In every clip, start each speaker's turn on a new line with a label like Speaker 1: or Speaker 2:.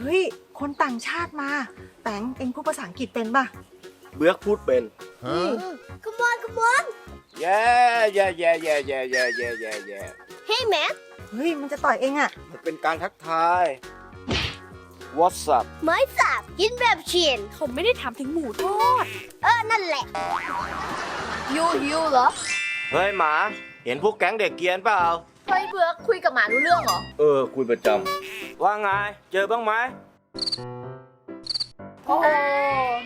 Speaker 1: เฮ้ย คนต่างชาติมา แตงเองพูดภาษาอังกฤษเป็นป่ะ
Speaker 2: เบือกพูดเป็น
Speaker 3: Come on, come on.
Speaker 2: แย่แย่แย่แย่แย่แย่แย่แย่แย่
Speaker 3: Hey, man.
Speaker 1: เฮ้ย มันจะต่อยเองอะ
Speaker 2: มันเป็นการทักทาย What's up
Speaker 3: ไม่ทราบกินแบบเชียน
Speaker 4: เขาไม่ได้ถามถึงหมูทอด
Speaker 3: เออ นั่นแหละ ยูยูเหรอ
Speaker 2: เฮ้ยหมา เห็นพวกแก๊งเด็กเกรียนเปล่า
Speaker 3: เฮ้ยเบือกคุยกับหมารู้เรื่องเหรอ
Speaker 2: เออ คุยประจำว่าไง เจอบ้างไหม
Speaker 1: โอ้โห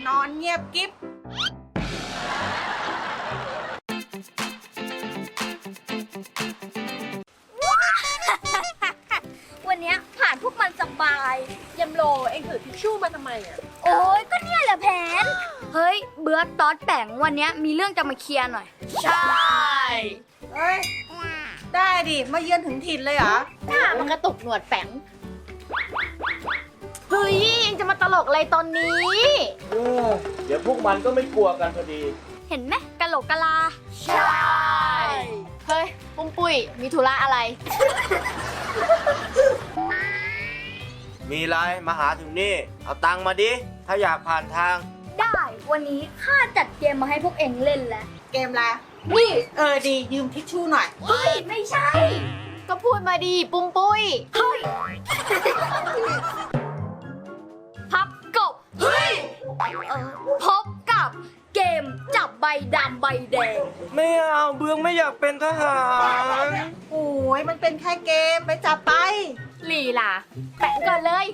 Speaker 1: นอนเงียบกิ๊บ
Speaker 3: วันเนี้ยผ่านพวกมันสบาย
Speaker 4: ยำโลเองถือทิชชู่มาทำไมอะ
Speaker 3: โอ้ยก็เนี่ยแหละแผน เฮ้ย เบือกตอดแป่งวันเนี้ยมีเรื่องจะมาเคลียร์หน่อย
Speaker 4: ใช่
Speaker 1: เฮ้ย ได้ดิ มาเยือนถึงถิ่นเลยเหรอ
Speaker 4: หน้ามันกระตุกหนวดแป๋งเฮ้ยเองจะมาตลกอะไรตอนนี้
Speaker 2: เออเดี๋ยวพวกมันก็ไม่กลัวกันพอดี
Speaker 3: เห็นไหมกะโหลกกะลา
Speaker 4: ใช่ เฮ้ย ปุ้มปุ้ย มีธุระอะไร
Speaker 2: มีไรมาหาถึงนี่ เอาตังค์มาดิ ถ้าอยากผ่านทาง
Speaker 3: ได้ วันนี้ข้าจัดเกมมาให้พวกเองเล่นแล้ว
Speaker 1: เกมละ นี่เออดียืมทิชชู่หน่อย
Speaker 3: เฮ้ยไม่ใช่
Speaker 4: ก็พูดมาดีปุ้มปุ้ย
Speaker 3: เฮ้ยพับกบเฮ้ยเออพบกับเกมจับใบดำใบแดง
Speaker 2: ไม่เอาเบืองไม่อยากเป็นทหาร
Speaker 1: โอ้ยมันเป็นแค่เกมไปจับไป
Speaker 4: ลีลาแปะก่อนเลย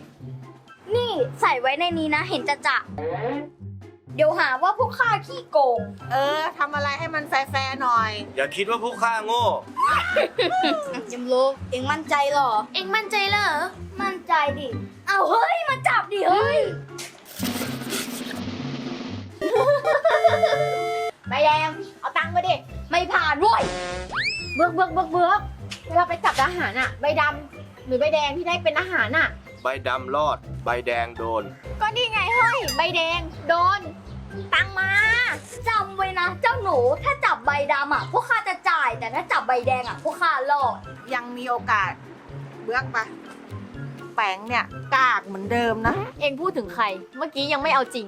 Speaker 3: นี่ใส่ไว้ในนี้นะเห็นจะจะ เดี๋ยวหาว่าพวกข้าขี้โกง
Speaker 1: เออทำอะไรให้มันแฟร์ๆหน่อย
Speaker 2: อย่าคิดว่าพวกข้าโง่
Speaker 3: ยมโลเองมั่นใจเหรอ
Speaker 4: เองมั่นใจเหรอ
Speaker 3: มั่นใจดิ เอาเฮ้ย มาจับดิเฮ้ย
Speaker 4: ใบแดง เอาตังค์มาดิ
Speaker 3: ไม่ผ่านเว้ย
Speaker 4: เบือกเบือกเบือกเบือกเวลาไปจับทหารอะใบดำหรือใบแดงที่ได้เป็นทหารอะ
Speaker 2: ใบดำรอด ใบแดงโดน
Speaker 4: ก็นี่ไงเฮ้ย ใบแดง โดน ตังค์มา
Speaker 3: จำไว้นะ เจ้าหนูถ้าจับใบดำอะพวกข้าจะจ่าย แต่ถ้าจับใบแดงอะพวกข้ารอด
Speaker 1: ยังมีโอกาสเบือกไปแปงเนี่ยกากเหมือนเดิมนะ
Speaker 4: เองพูดถึงใคร เมื่อกี้ยังไม่เอาจริง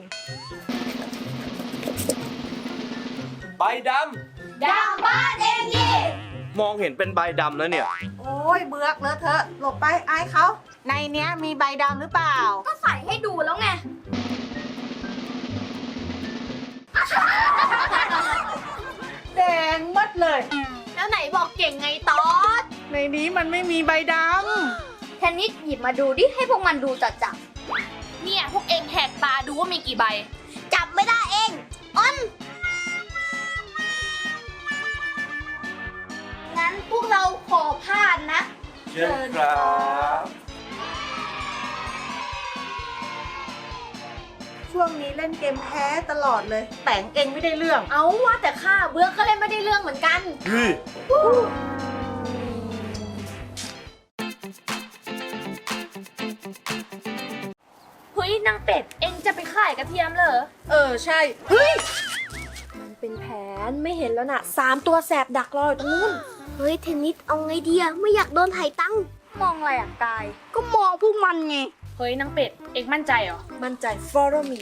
Speaker 2: ใบด
Speaker 3: ดำบ้านเองดิำ
Speaker 2: มองเห็นเป็นใบดำแล้วเนี่ย
Speaker 1: โอ้ยเบือกเลอะเทอะหลบไปอายเขาในเนี้ยมีใบดำหรือเปล่า
Speaker 3: ก็ใส่ให้ดูแล้วไง
Speaker 1: แดงหมดเลย
Speaker 4: แล้วไหนบอกเก่งไงตอด
Speaker 1: ในนี้มันไม่มีใบด
Speaker 3: แทนนิดหยิบมาดูดิให้พวกมันดูจัดจับ
Speaker 4: เนี่ย พวกเองแหกตาดูว่ามีกี่ใบ
Speaker 3: จับไม่ได้เองอ้อนงั้นพวกเราขอผ่านนะ
Speaker 2: เชิญครับ
Speaker 1: ช่วงนี้เล่นเกมแพ้ตลอดเลยแปงเองไม่ได้เรื่อง
Speaker 4: เอาว่าแต่ข้าเบื้อกก็เล่นไม่ได้เรื่องเหมือนกัน
Speaker 2: เฮ้ย
Speaker 4: เฮ้ยนางเป็ด เองจะไปขายกระเทียมเหรอ
Speaker 1: เออใช่
Speaker 4: มันเป็นแผนไม่เห็นแล้วน่ะสามตัวแสบดักรออยู่ตรงนู้น
Speaker 3: เฮ้ยเทนนิสเอาไงดีอะไม่อยากโดนไถ่ตั้งมองอะไรอะกาย ก็มองพวกมันไง
Speaker 4: เฮ้ยนางเป็ด เองมั่นใจเหรอ มั่นใจ follow me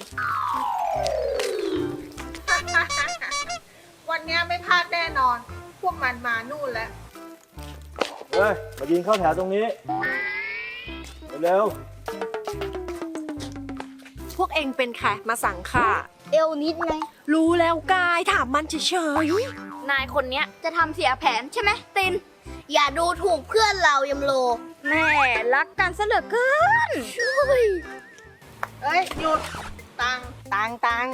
Speaker 1: วันเนี้ยไม่พลาดแน่นอน พวกมันมานู่นแล้ว
Speaker 2: เฮ้ย มายิงเข้าแถวตรงนี้ เร็ว
Speaker 4: พวกเองเป็นใครมาสั่งข้า
Speaker 3: เอลนิดไง
Speaker 4: รู้แล้วกายถามมันเฉยนายคนเนี้ย
Speaker 3: จะทำเสียแผนใช่ไหมติน อย่าดูถูกเพื่อนเรายมโล แม่รักกันซะเหลือเกิน
Speaker 1: เอ้ยหยุดตังตังตัง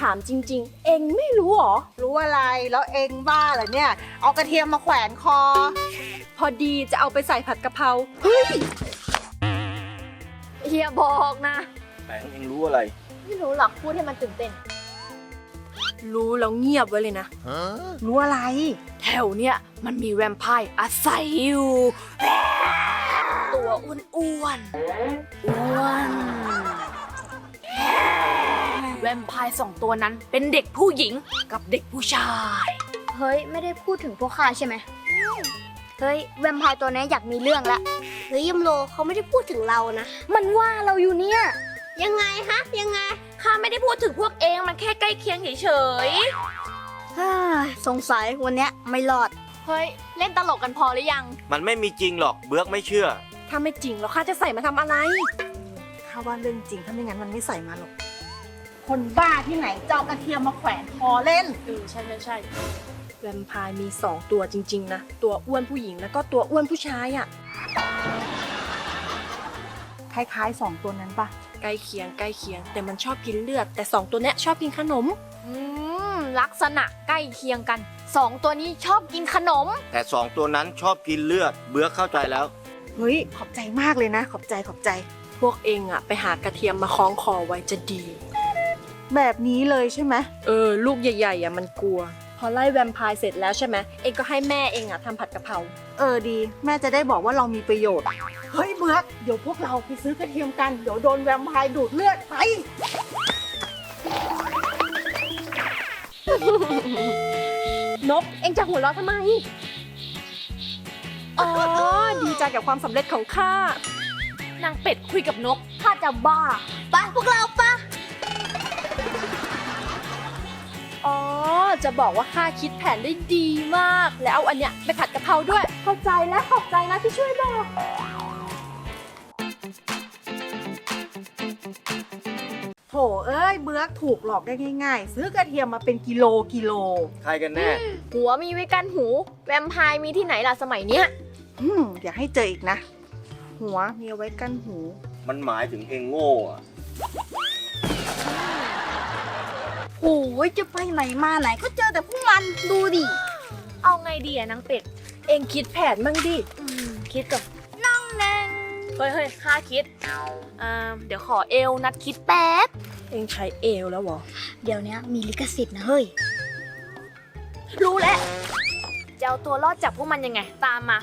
Speaker 4: ถามจริง ๆ เองไม่รู้หรอ
Speaker 1: รู้อะไรแล้วเองบ้าเหรอเนี่ย เอากระเทียมมาแขวนคอ
Speaker 4: พอดีจะเอาไปใส่ผัดกะเพราเฮียบอกนะ
Speaker 2: ๆแปงเองรู้อะไร
Speaker 4: ไม่รู้หรอกพูดให้มันตื่นเต้น รู้แล้วเงียบไว้เลยนะ
Speaker 1: รู้อะไร
Speaker 4: แถวเนี้ยมันมีแวมไพร์อาศัยอยู่ ตัวอ้วนอ้วนๆอ้วนแวมไพร์สองตัวนั้นเป็นเด็กผู้หญิงกับเด็กผู้ชาย
Speaker 3: เฮ้ย ไม่ได้พูดถึงพวกข้าใช่ไหม เฮ้ย แวมไพร์ตัวนี้อยากมีเรื่องละ
Speaker 5: เฮ้ยยมโลเขาไม่ได้พูดถึงเรานะ
Speaker 3: มันว่าเราอยู่เนี่ย
Speaker 5: ยังไงฮะ ยังไง
Speaker 4: ข้าไม่ได้พูดถึงพวกเองมันแค่ใกล้เคียงเฉย
Speaker 3: เฮ้ยสงสัยวันเนี้ยไม่รอด
Speaker 4: ๆเฮ้ย เล่นตลกกันพอหรือยัง
Speaker 2: มันไม่มีจริงหรอกเบือกไม่เชื่อ
Speaker 4: ถ้าไม่จริงแล้วข้าจะใส่มาทำอะไร
Speaker 1: ข้าว่าเรื่องจริง ถ้าไม่งั้นมันไม่ใส่มาหรอก คนบ้าที่ไหนเจ้ากระเทียมมาแขวนคอเล่น
Speaker 6: เออใช่ใช่ใช่แวมไพร์มีสองตัวจริง ๆ นะ ตัวอ้วนผู้หญิงแล้วก็ตัวอ้วนผู้ชายอะ่ะ
Speaker 1: คล้ายๆสองตัวนั้นปะ
Speaker 6: ใกล้เคียงใกล้เคียง แต่มันชอบกินเลือด แต่สองตัวเนี้ยชอบกินขนม
Speaker 4: อืมลักษณะใกล้เคียงกันสองตัวนี้ชอบกินขนม
Speaker 2: แต่สองตัวนั้นชอบกินเลือด เบือกเข้าใจแล้ว
Speaker 1: เฮ้ยขอบใจมากเลยนะ ขอบใจขอบใจ
Speaker 6: พวกเองอะ่ะไปหากระเทียมมาคล้องคอไว้จะดี
Speaker 1: แบบนี้เลยใช่ไหม
Speaker 6: เออ ลูกใหญ่ๆอะมันกลัว พอไล่แวมไพร์เสร็จแล้วใช่ไหมเองก็ให้แม่เองอะทำผัดกะเพรา
Speaker 1: เออดี แม่จะได้บอกว่าเรามีประโยชน์ เฮ้ยเบือกเดี๋ยวพวกเราไปซื้อกระเทียมกัน เดี๋ยวโดนแวมไพร์ดูดเลือดไป
Speaker 6: นกเองจะหัวเราะทำไม อ๋อ ดีใจกับความสำเร็จของข้า
Speaker 4: นางเป็ดคุยกับนก
Speaker 3: ถ้าจะบ้า
Speaker 5: ไปพวกเราปะ
Speaker 6: อ๋อ จะบอกว่าข้าคิดแผนได้ดีมาก แล้วเอาอันเนี้ยไปผัดกะเพราด้วย เข้าใจแล้วขอบใจนะที่ช่วยบอก
Speaker 1: โถเอ้ยเบือกถูกหลอกได้ง่าย ๆ ซื้อกระเทียมมาเป็นกิโลกิโล
Speaker 2: ใครกันแน่
Speaker 4: หัวมีไว้กันหู แวมไพร์มีที่ไหนล่ะสมัยเนี้ย
Speaker 1: อืมอย่าให้เจออีกนะ หัวมีเอาไว้กั้นหู
Speaker 2: มันหมายถึงเองโง่อะ
Speaker 3: โอ้ยจะไปไหนมาไหนก็เจอแต่พวกมันดูดิ
Speaker 4: เอาไงดีอะนางเป็ด
Speaker 6: เองคิดแผนมั่งดิ
Speaker 4: อืมคิดกับน้องแนงเฮ้ยเฮ้ยข้าคิดอ่าเดี๋ยวขอเอวนัดคิดแป๊บ
Speaker 6: เองใช้เอวแล้วเหรอ
Speaker 3: เดี๋ยวเนี้ยมีลิขสิทธิ์นะเฮ้ย
Speaker 4: รู้แล้วจะเอาตัวรอดจากพวกมันยังไง ตามมา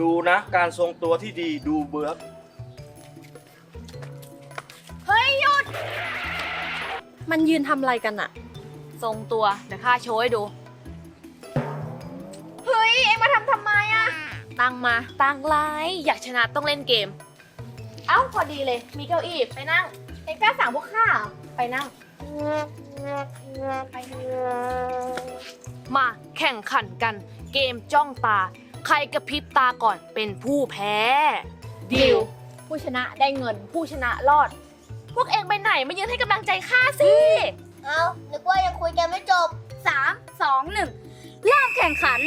Speaker 2: ดูนะ การทรงตัวที่ดีดูเบือก
Speaker 6: มันยืนทำอะไรกันอะ
Speaker 4: ทรงตัว เดี๋ยวข้าโชว์ให้ดู ตั้งมา ตั้งไลน์อยากชนะต้องเล่นเกม เอ้าพอดีเลย มีเก้าอี้ไปนั่งเอ็งกล้าสั่งพวกข้าเหรอไปนั่ง ไปมาแข่งขันกัน เกมจ้องตา ใครกระพริบตาก่อนเป็นผู้แพ้ดิวผู้ชนะได้เงินผู้ชนะรอด พวกเองไปไหนมายืนให้กำลังใจข้าสิ
Speaker 5: เอานึกว่ายังคุยกันไม่จบ
Speaker 3: สามสองหนึ่งเริ่มแข่งขัน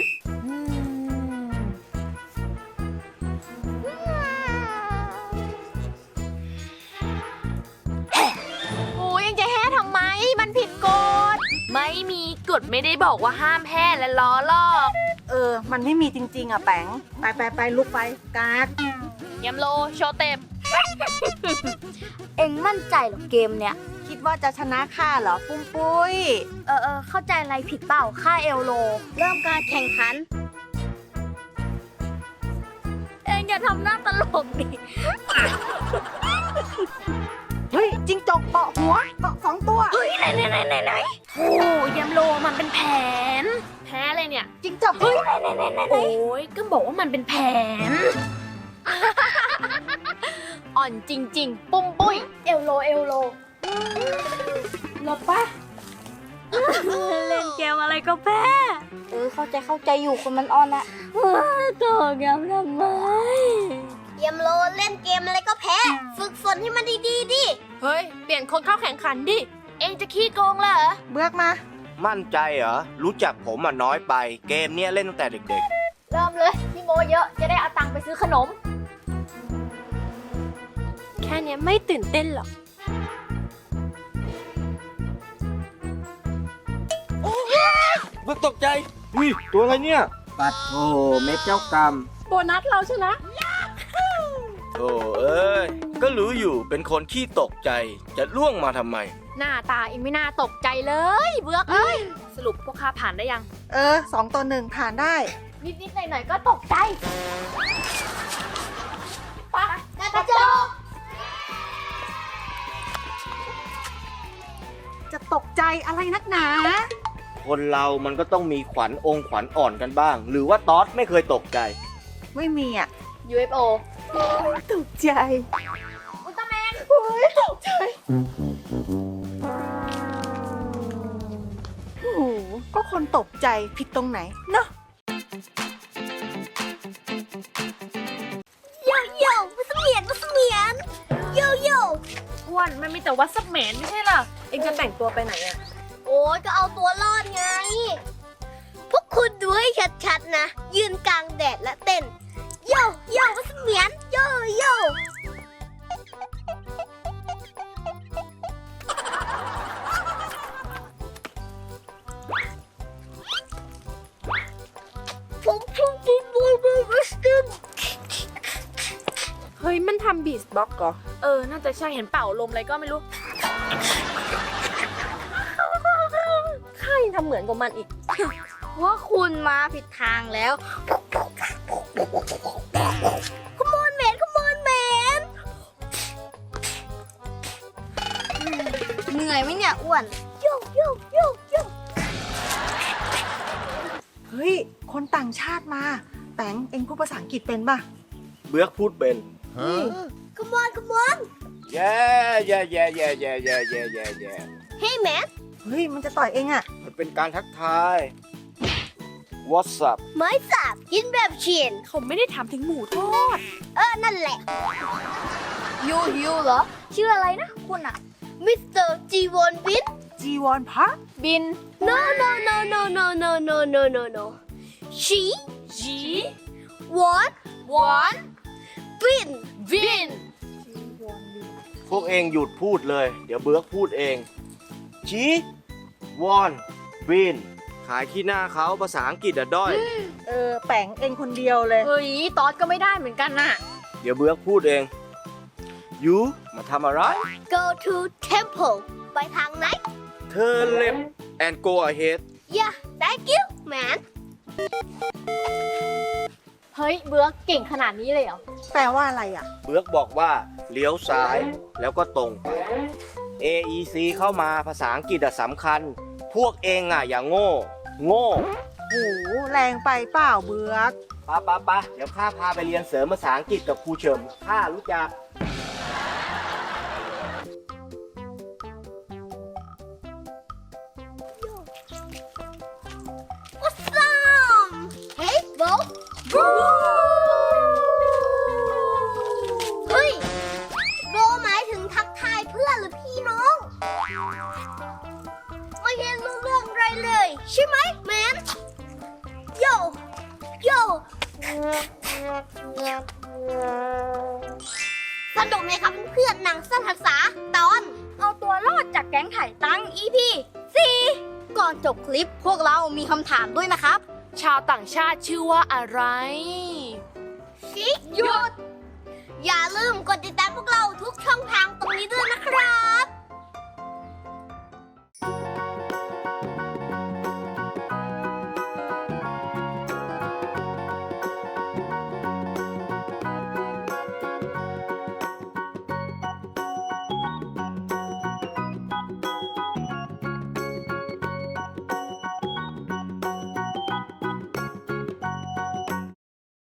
Speaker 4: มีกฎไม่ได้บอกว่าห้ามแห่และล้อลอก
Speaker 1: เออ มันไม่มีจริง ๆ อะแปงไปไปไปลุกไปกาก
Speaker 4: ยำโลโชว์เต็ม
Speaker 3: เอ็งมั่นใจเหรอเกมเนี้ย
Speaker 1: คิดว่าจะชนะข้าเหรอ ปุ้มปุ้ย
Speaker 3: เออเออเข้าใจอะไรผิดเปล่าค่าเอลโล เริ่มการแข่งขัน เอ็งอย่าทำหน้าตลกดิ
Speaker 1: เฮ้ยจิงจกเกาะหัวเกาะส องตัว
Speaker 3: เฮ้ยไหนไหนไหนไหนไหน
Speaker 4: โอ้ยำโลมันเป็นแผน แพ้เลยเนี่ย
Speaker 1: จิงจกเฮ้ย
Speaker 4: โอ้ยก็บอกว่ามันเป็นแผน อ่อนจริง ๆ ปุ้มปุ้ยเอลโลเอลโล
Speaker 6: หลบปะ
Speaker 3: เล่นเกมอะไรก็แพ้เออเข้าใจเข้าใจอยู่คนมันอ่อนอะตอกย้ำทำไม
Speaker 5: เยมโลเล่นเกมอะไรก็แพ้ ฝึกฝนให้มันดีๆดิ
Speaker 4: เฮ้ย เปลี่ยนคนเข้าแข่งขันดิ เองจะขี้โกงเหรอ
Speaker 1: เบือกมา
Speaker 2: มั่นใจเหรอ รู้จักผมอะน้อยไป เกมเนี้ยเล่นตั้งแต่เด็ก
Speaker 4: เริ่มเลย พี่โมเยอะจะได้เอาตังค์ไปซื้อขนม
Speaker 6: แค่เนี้ยไม่ตื่นเต้นหรอก
Speaker 2: ๆเบือกตกใจอุ้ยตัวอะไรเนี่ย ปัดโอ้เม็ดเจ้ากรรม
Speaker 6: โบนัสเราชนะ
Speaker 2: โอ้เอ้ย ก็รู้อยู่เป็นคนขี้ตกใจ จะล่วงมาทำไม
Speaker 4: หน้าตาเองไม่น่าตกใจเลย เบือกเอ้ยสรุปพวกข้าผ่านได้ยัง
Speaker 1: เออสองต่อหนึ่งผ่านได้
Speaker 4: นิดๆหน่อยๆก็ตกใจปะ
Speaker 5: กระจก
Speaker 1: จะตกใจอะไรนักหนา
Speaker 2: คนเรามันก็ต้องมีขวัญองค์ขวัญอ่อนกันบ้าง หรือว่าตอสไม่เคยตกใจ
Speaker 1: ไม่มีอะ
Speaker 6: UFO
Speaker 1: ตกใจ
Speaker 3: อุลตร้าแมน
Speaker 1: โอ้ยตกใจโอ้โหก็คนตกใจผิดตรงไหน เนาะ
Speaker 5: โยโย่มาเสมียนมาเสมียนโยโย่
Speaker 4: อ้วนมันมีแต่วัดสักแหมนไม่ใช่เหรอ
Speaker 6: เองจะแต่งตัวไปไหนอะ
Speaker 5: โอ้ยก็เอาตัวรอดไง พวกคุณดูให้ชัดๆนะ ยืนกลางแดดและเต้น โยโย่มาเสมียนโยโย่ผมพุ่งพุ่งพุ่งพุ่งมาสตึน
Speaker 6: เฮ้ย มันทำบีสบ็อกเหรอ
Speaker 4: เออ น่าจะใช่เห็นเป่าลมอะไรก็ไม่รู้
Speaker 6: ข้ายังทำเหมือนกับมันอีก
Speaker 5: ว่าคุณมาผิดทางแล้ว ขโมยแมนขโมยแมนเหนื่อยไหมเนี่ยอ้วนโยกโยกโยกโยก
Speaker 1: เฮ้ย คนต่างชาติมา แตงเองพูดภาษาอังกฤษเป็นป่ะ
Speaker 2: เบือกพูดเป็น
Speaker 5: ขโมยขโมย
Speaker 2: แย่แย่แย่แย่แย่แย่แย่แย่แย่
Speaker 5: เฮ้ยแมน
Speaker 1: เฮ้ย มันจะต่อยเองอะ
Speaker 2: มันเป็นการทักทาย What's up
Speaker 5: ไม้สับกินแบบเฉียน
Speaker 4: เขาไม่ได้ถามถึงหมูทอด
Speaker 5: เออ นั่นแหละ
Speaker 3: ยูยูเหรอ ชื่ออะไรนะคุณอะ
Speaker 5: มิสเตอร์จีวอนวิน
Speaker 1: จีวอนพระ
Speaker 6: บิน
Speaker 5: no no no no no no no no no no she
Speaker 4: จี
Speaker 5: want
Speaker 4: วอน
Speaker 5: win
Speaker 4: วิน
Speaker 2: พวกเองหยุดพูดเลย เดี๋ยวเบือกพูดเองชีวอนวิน ขายขี้หน้าเขาภาษาอังกฤษอะด้อย
Speaker 1: เออแปงเองคนเดียวเลย
Speaker 3: เฮ้ยตอดก็ไม่ได้เหมือนกันน่ะ
Speaker 2: เดี๋ยวเบือกพูดเองยูมาทำอะไร
Speaker 5: go to temple ไปทางไหน
Speaker 2: เธอเล็บ and go ahead
Speaker 5: yeah thank you man
Speaker 3: เฮ้ยเบือกเก่งขนาดนี้เลยเหรอ
Speaker 1: แปลว่าอะไรอะ
Speaker 2: เบือกบอกว่าเลี้ยวซ้ายแล้วก็ตรงไป AEC เข้ามาภาษาอังกฤษอะสำคัญ พวกเองอะอย่าโง่ โง่
Speaker 1: โหแรงไปเปล่าเบือก
Speaker 2: ปะปะปะเดี๋ยวข้าพาไปเรียนเสริมภาษาอังกฤษกับครูเฉิมข้ารู้จัก
Speaker 5: เรื่องอะไรเลย ใช่ไหมแมนโยโยสนุกไหมครับเพื่อนๆหนังสั้นภาษาตอน
Speaker 3: เอาตัวรอดจากแก๊งไถ่ตัง EP 4ก่อนจบคลิปพวกเรามีคำถามด้วยนะครับ
Speaker 4: ชาวต่างชาติชื่อว่าอะไร
Speaker 5: ชิหยุด อย่าลืมกดติดตามพวกเราทุกช่องทาง